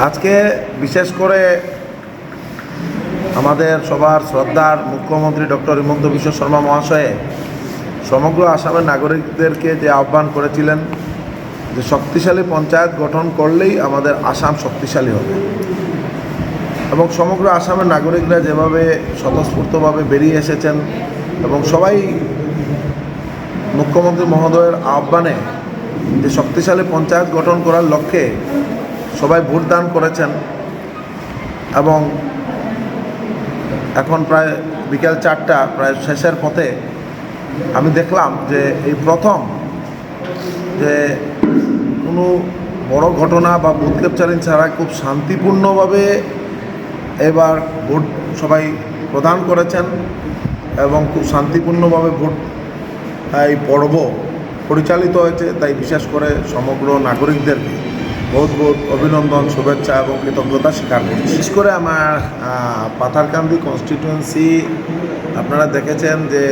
আজকে বিশেষ করে আমাদের সবার শ্রদ্ধার মুখ্যমন্ত্রী ডক্টর হিমন্ত বিশ্ব শর্মা মহাশয়ে সমগ্র আসামের নাগরিকদেরকে যে আহ্বান করেছিলেন যে শক্তিশালী পঞ্চায়েত গঠন করলেই আমাদের আসাম শক্তিশালী হবে। এবং সমগ্র আসামের নাগরিকরা যেভাবে স্বতঃস্ফূর্তভাবে বেরিয়ে এসেছেন এবং সবাই মুখ্যমন্ত্রী মহোদয়ের আহ্বানে যে শক্তিশালী পঞ্চায়েত গঠন করার লক্ষ্যে সবাই ভোট দান করেছেন এবং এখন প্রায় বিকেল চারটা, প্রায় শেষের পথে আমি দেখলাম যে এই প্রথম যে কোনো বড় ঘটনা বা বুথ ক্যাপচারিং ছাড়া খুব শান্তিপূর্ণভাবে এবার ভোট সবাই প্রদান করেছেন এবং খুব শান্তিপূর্ণভাবে ভোট এই পর্ব পরিচালিত হয়েছে, তাই বিশেষ করে সমগ্র নাগরিকদেরকে। বহুত বহুত অভিনন্দন, শুভেচ্ছা এবং কৃতজ্ঞতা স্বীকার করছি। বিশেষ করে আমার পাথারকান্দি কনস্টিটিউয়েন্সি আপনারা দেখেছেন যে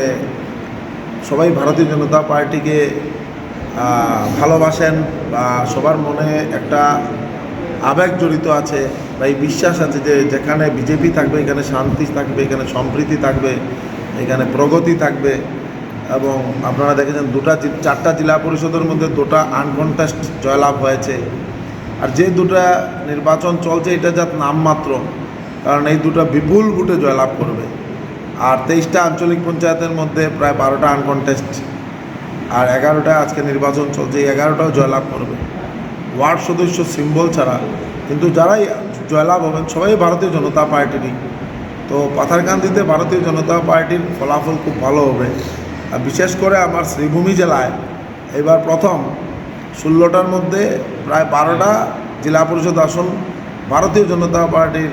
সবাই ভারতীয় জনতা পার্টিকে ভালোবাসেন বা সবার মনে একটা আবেগ জড়িত আছে বা এই বিশ্বাস আছে যে যেখানে বিজেপি থাকবে, এখানে শান্তি থাকবে, এখানে সম্প্রীতি থাকবে, এখানে প্রগতি থাকবে এবং আপনারা দেখেছেন দুটা চারটা জেলা পরিষদের মধ্যে দুটা আনকনটেস্ট জয়লাভ হয়েছে। আর যে দুটা নির্বাচন চলছে, এটা যাত নামমাত্র কারণ এই দুটো বিপুল ভোটে জয়লাভ করবে। আর তেইশটা আঞ্চলিক পঞ্চায়েতের মধ্যে প্রায় বারোটা আনকনটেস্ট আর এগারোটা আজকে নির্বাচন চলছে, এই এগারোটাও জয়লাভ করবে। ওয়ার্ড সদস্য সিম্বল ছাড়া, কিন্তু যারাই জয়লাভ হবেন, সবাই ভারতীয় জনতা পার্টিরই। তো পাথারকান্দিতে ভারতীয় জনতা পার্টির ফলাফল খুব ভালো হবে। আর বিশেষ করে আমার শ্রীভূমি জেলায়, এবার প্রথম ষোলোটার মধ্যে প্রায় বারোটা জেলা পরিষদ আসন ভারতীয় জনতা পার্টির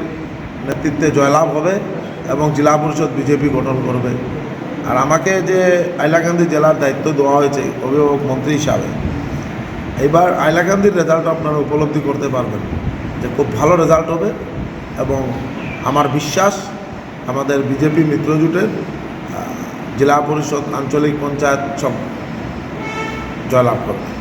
নেতৃত্বে জয়লাভ হবে এবং জেলা পরিষদ বিজেপি গঠন করবে। আর আমাকে যে আইলাকান্দি জেলার দায়িত্ব দেওয়া হয়েছে, অভিভাবক মন্ত্রী হিসাবে এবার আইলাকান্দির রেজাল্ট আপনারা উপলব্ধি করতে পারবেন যে খুব ভালো রেজাল্ট হবে এবং আমার বিশ্বাস আমাদের বিজেপি মিত্রজোটের জেলা পরিষদ আঞ্চলিক পঞ্চায়েত সব জয়লাভ করবে।